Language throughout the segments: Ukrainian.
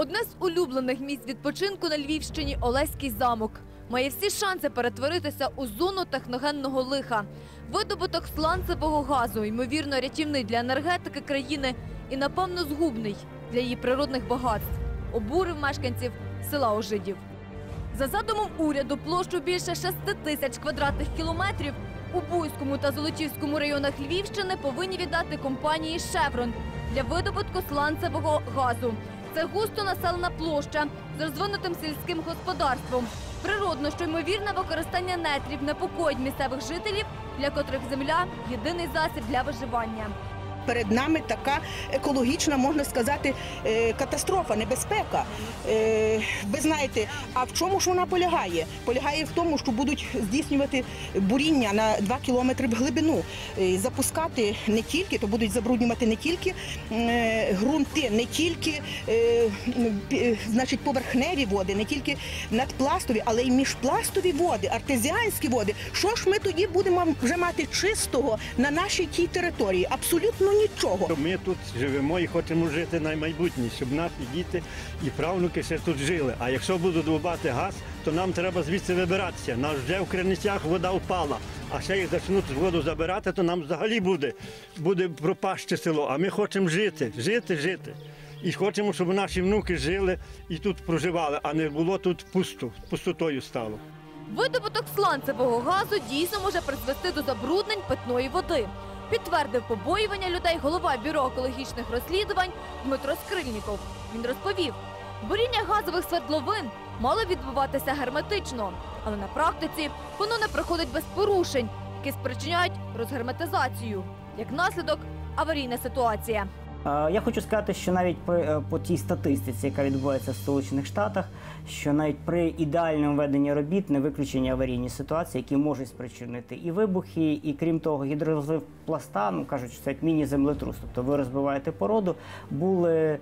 Одне з улюблених місць відпочинку на Львівщині Олеський замок. Має всі шанси перетворитися у зону техногенного лиха. Видобуток сланцевого газу, ймовірно, рятівний для енергетики країни і, напевно, згубний для її природних багатств. Обурив мешканців села Ожидів. За задумом уряду площу більше 6 тисяч квадратних кілометрів у Буйському та Золочівському районах Львівщини повинні віддати компанії «Шеврон» для видобутку сланцевого газу. Це густо населена площа з розвинутим сільським господарством. Природно, що ймовірне використання нетрів непокоїть місцевих жителів, для котрих земля єдиний засіб для виживання. Перед нами така екологічна, можна сказати, е, катастрофа, небезпека. Е, Ви знаєте, а в чому ж вона полягає? Полягає в тому, що будуть здійснювати буріння на 2 кілометри в глибину, Е, запускати не тільки, то будуть забруднювати не тільки ґрунти, не тільки значить, поверхневі води, не тільки надпластові, але й міжпластові води, артезіанські води. Що ж ми тоді будемо вже мати чистого на нашій тій території? Абсолютно нічого. Ми тут живемо і хочемо жити на майбутнє, щоб наші діти і правнуки ще тут жили. А якщо будуть добувати газ, то нам треба звідси вибиратися. Нас вже в Криницях вода впала. А ще як почнуть воду забирати, то нам взагалі буде, буде пропаще село. А ми хочемо жити, жити, жити. І хочемо, щоб наші внуки жили і тут проживали, а не було тут пусто, пустотою стало. Видобуток сланцевого газу дійсно може призвести до забруднень питної води. Підтвердив побоювання людей голова бюро екологічних розслідувань Дмитро Скрильніков. Він розповів, буріння газових свердловин мало відбуватися герметично, але на практиці воно не проходить без порушень, які спричиняють розгерметизацію. Як наслідок аварійна ситуація. Е, Я хочу сказати, що навіть при, е, по тій статистиці, яка відбувається в Сполучених Штатах, що навіть при ідеальному веденні робіт не виключені аварійні ситуації, які можуть спричинити і вибухи, і крім того, гідророзрив пласта, ну кажуть, що це як міні-землетрус. Тобто ви розбиваєте породу. Були, е,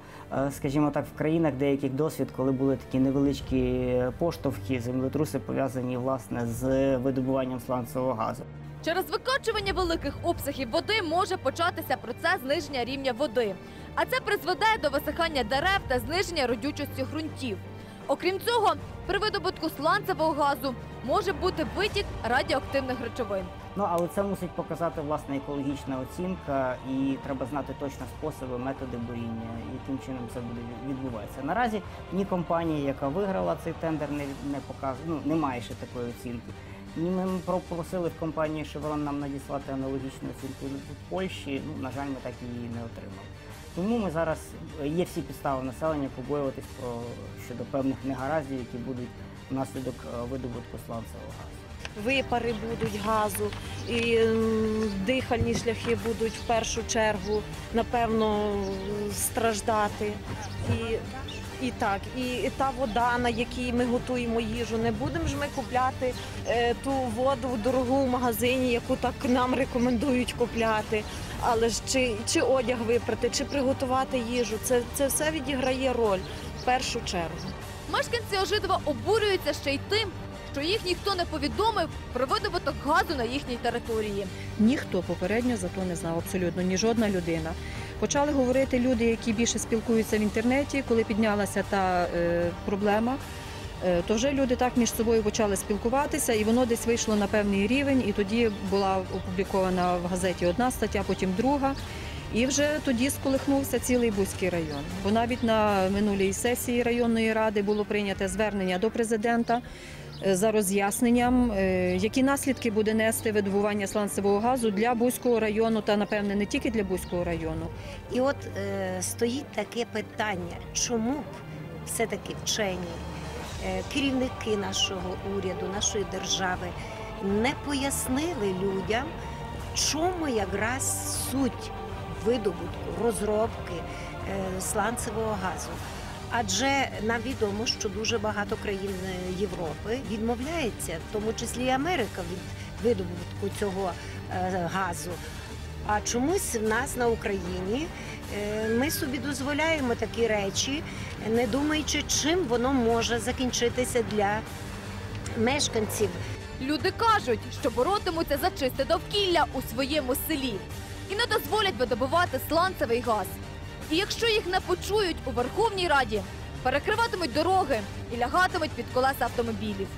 скажімо так, в країнах деяких досвід, коли були такі невеличкі поштовхи, землетруси пов'язані власне з видобуванням сланцевого газу. Через викачування великих обсягів води може початися процес зниження рівня води, а це призведе до висихання дерев та зниження родючості ґрунтів. Окрім цього, при видобутку сланцевого газу може бути витік радіоактивних речовин. Ну але це мусить показати власне екологічна оцінка, і треба знати точно способи, методи буріння, яким чином це буде відбуватися. Наразі ні компанія, яка виграла цей тендер, не, не показує, ну немає ще такої оцінки. Ні, ми попросили в компанії Chevron нам надіслати аналогічну оцінку в Польщі. Ну на жаль, ми так її не отримали. Тому ми зараз є всі підстави населення побоюватись про щодо певних негараздів, які будуть внаслідок е, видобутку сланцевого газу. випари будуть газу, і дихальні шляхи будуть в першу чергу, напевно, страждати. І, і так, і, та вода, на якій ми готуємо їжу, не будемо ж ми купляти е, ту воду дорогу в магазині, яку так нам рекомендують купляти. Але ж чи, чи одяг випрати, чи приготувати їжу, це, це все відіграє роль в першу чергу. Мешканці Ожидова обурюються ще й тим, що їх ніхто не повідомив про видобуток газу на їхній території. Ніхто попередньо за то не знав, абсолютно ні жодна людина. Почали говорити люди, які більше спілкуються в інтернеті, коли піднялася та е, проблема. е, То вже люди так між собою почали спілкуватися, і воно десь вийшло на певний рівень. І тоді була опублікована в газеті одна стаття, потім друга. І вже тоді сколихнувся цілий Бузький район. Бо навіть на минулій сесії районної ради було прийнято звернення до президента е, за роз'ясненням, е, які наслідки буде нести видобування сланцевого газу для Бузького району та напевне не тільки для Бузького району. І от е, стоїть таке питання, чому б все-таки вчені, е, керівники нашого уряду, нашої держави не пояснили людям, чому якраз суть видобутку, розробки е, сланцевого газу. Адже нам відомо, що дуже багато країн е, Європи відмовляється, в тому числі і Америка, від видобутку цього е, газу. А чомусь в нас на Україні ми собі дозволяємо такі речі, не думаючи, чим воно може закінчитися для мешканців. Люди кажуть, що боротимуться за чисте довкілля у своєму селі і не дозволять видобувати сланцевий газ. І якщо їх не почують у Верховній Раді, перекриватимуть дороги і лягатимуть під колеса автомобілів.